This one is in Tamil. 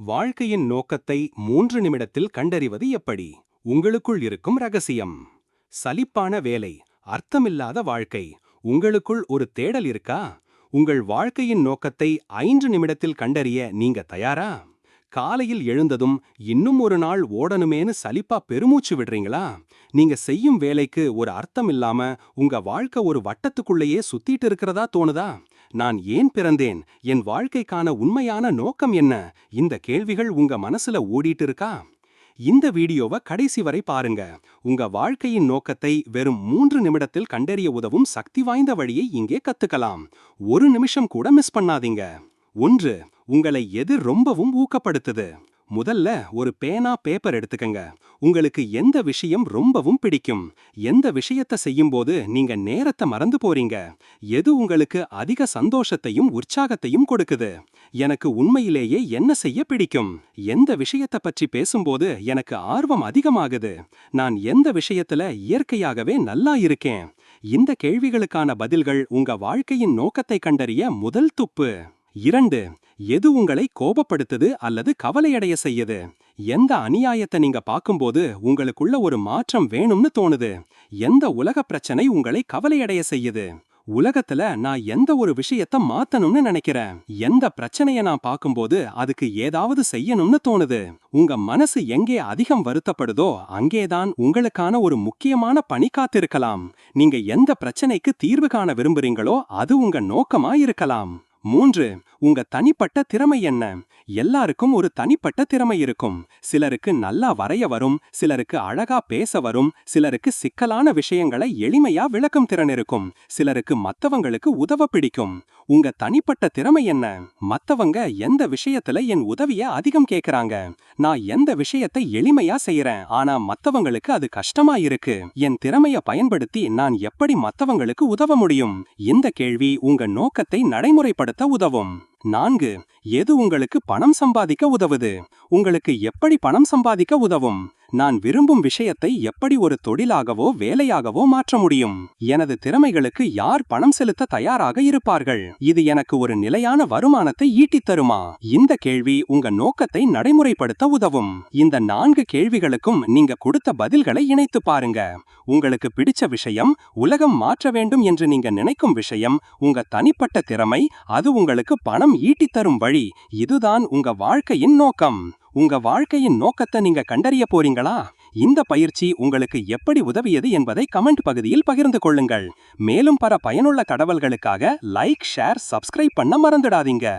வாழ்க்கையின் நோக்கத்தை மூன்று நிமிடத்தில் கண்டறிவது எப்படி? உங்களுக்குள் இருக்கும் ரகசியம். சலிப்பான வேலை அர்த்தமில்லாத வாழ்க்கை. உங்களுக்குள் ஒரு தேடல் இருக்கா? உங்கள் வாழ்க்கையின் நோக்கத்தை ஐந்து நிமிடத்தில் கண்டறிய நீங்க தயாரா? காலையில் எழுந்ததும் இன்னும் ஒரு நாள் ஓடணுமேனு சலிப்பா பெருமூச்சு விடுறீங்களா? நீங்க செய்யும் வேலைக்கு ஒரு அர்த்தம் இல்லாம உங்க வாழ்க்கை ஒரு வட்டத்துக்குள்ளேயே சுத்திட்டு இருக்கிறதா தோணுதா? நான் ஏன் பிறந்தேன்? என் வாழ்க்கைக்கான உண்மையான நோக்கம் என்ன? இந்த கேள்விகள் உங்க மனசுல ஓடிட்டு இருக்கா இந்த வீடியோவை கடைசி வரை பாருங்க. உங்க வாழ்க்கையின் நோக்கத்தை வெறும் மூன்று நிமிடத்தில் கண்டறிய உதவும் சக்தி வாய்ந்த வழியை இங்கே கத்துக்கலாம். ஒரு நிமிஷம் கூட மிஸ் பண்ணாதீங்க. ஒன்று உங்களை எது ரொம்பவும் ஊக்கப்படுத்துது? முதல்ல ஒரு பேனா பேப்பர் எடுத்துக்கங்க. உங்களுக்கு எந்த விஷயம் ரொம்பவும் பிடிக்கும்? எந்த விஷயத்த செய்யும்போது நீங்க நேரத்தை மறந்து போறீங்க? எது உங்களுக்கு அதிக சந்தோஷத்தையும் உற்சாகத்தையும் கொடுக்குது? எனக்கு உண்மையிலேயே என்ன செய்ய பிடிக்கும்? எந்த விஷயத்த பற்றி பேசும்போது எனக்கு ஆர்வம் அதிகமாகுது? நான் எந்த விஷயத்துல இயற்கையாகவே நல்லா இருக்கேன்? இந்த கேள்விகளுக்கான பதில்கள் உங்க வாழ்க்கையின் நோக்கத்தை கண்டறிய முதல் துப்பு. இரண்டு எது உங்களை கோபப்படுத்துது அல்லது கவலையடைய செய்யுது? எந்த அநியாயத்தை நீங்க பார்க்கும்போது உங்களுக்குள்ள ஒரு மாற்றம் வேணும்னு தோணுது? எந்த உலக பிரச்சனை உங்களை கவலையடைய செய்யுது? உலகத்துல நான் எந்த ஒரு விஷயத்த மாத்தணும்னு நினைக்கிறேன்? எந்த பிரச்சனைய நான் பார்க்கும்போது அதுக்கு ஏதாவது செய்யணும்னு தோணுது? உங்க மனசு எங்கே அதிகம் வருத்தப்படுதோ அங்கேதான் உங்களுக்கான ஒரு முக்கியமான பணி காத்திருக்கலாம். நீங்க எந்த பிரச்சனைக்கு தீர்வு காண விரும்புறீங்களோ அது உங்க நோக்கமா இருக்கலாம் மூன்று உங்க தனிப்பட்ட திறமை என்ன? எல்லாருக்கும் ஒரு தனிப்பட்ட திறமை இருக்கும். சிலருக்கு நல்லா வரைய வரும் சிலருக்கு அழகா பேச வரும் சிலருக்கு சிக்கலான விஷயங்களை எளிமையா விளக்கும் திறன் இருக்கும். சிலருக்கு மத்தவங்களுக்கு உதவ பிடிக்கும். உங்க தனிப்பட்ட திறமை என்ன? மத்தவங்க எந்த விஷயத்துல என் உதவிய அதிகம் கேக்குறாங்க? நான் எந்த விஷயத்தை எளிமையா செய்யறேன் ஆனா மத்தவங்களுக்கு அது கஷ்டமா இருக்கு. என் திறமைய பயன்படுத்தி நான் எப்படி மத்தவங்களுக்கு உதவ முடியும்? இந்த கேள்வி உங்க நோக்கத்தை நடைமுறைப்படுத்த உதவும். நான்கு எது உங்களுக்கு பணம் சம்பாதிக்க உதவுது? உங்களுக்கு எப்படி பணம் சம்பாதிக்க உதவும்? நான் விரும்பும் விஷயத்தை எப்படி ஒரு தொழிலாகவோ வேலையாகவோ மாற்ற முடியும்? எனது திறமைகளுக்கு யார் பணம் செலுத்த தயாராக இருப்பார்கள்? இது எனக்கு ஒரு நிலையான வருமானத்தை ஈட்டித் தருமா? இந்த கேள்வி உங்க நோக்கத்தை நடைமுறைப்படுத்த உதவும். இந்த நான்கு கேள்விகளுக்கும் நீங்க கொடுத்த பதில்களை இணைத்து பாருங்க. உங்களுக்கு பிடிச்ச விஷயம் உலகம் மாற்ற வேண்டும் என்று நீங்க நினைக்கும் விஷயம் உங்க தனிப்பட்ட திறமை அது உங்களுக்கு பணம் ஈட்டித் தரும் வழி இதுதான் உங்க வாழ்க்கையின் நோக்கம். உங்க வாழ்க்கையின் நோக்கத்தை நீங்க கண்டறிய போறீங்களா? இந்த பயிற்சி உங்களுக்கு எப்படி உதவியது என்பதை கமெண்ட் பகுதியில் பகிர்ந்து கொள்ளுங்கள். மேலும் பல பயனுள்ள கடவுள்களுக்காக லைக் ஷேர் சப்ஸ்கிரைப் பண்ண மறந்துடாதீங்க.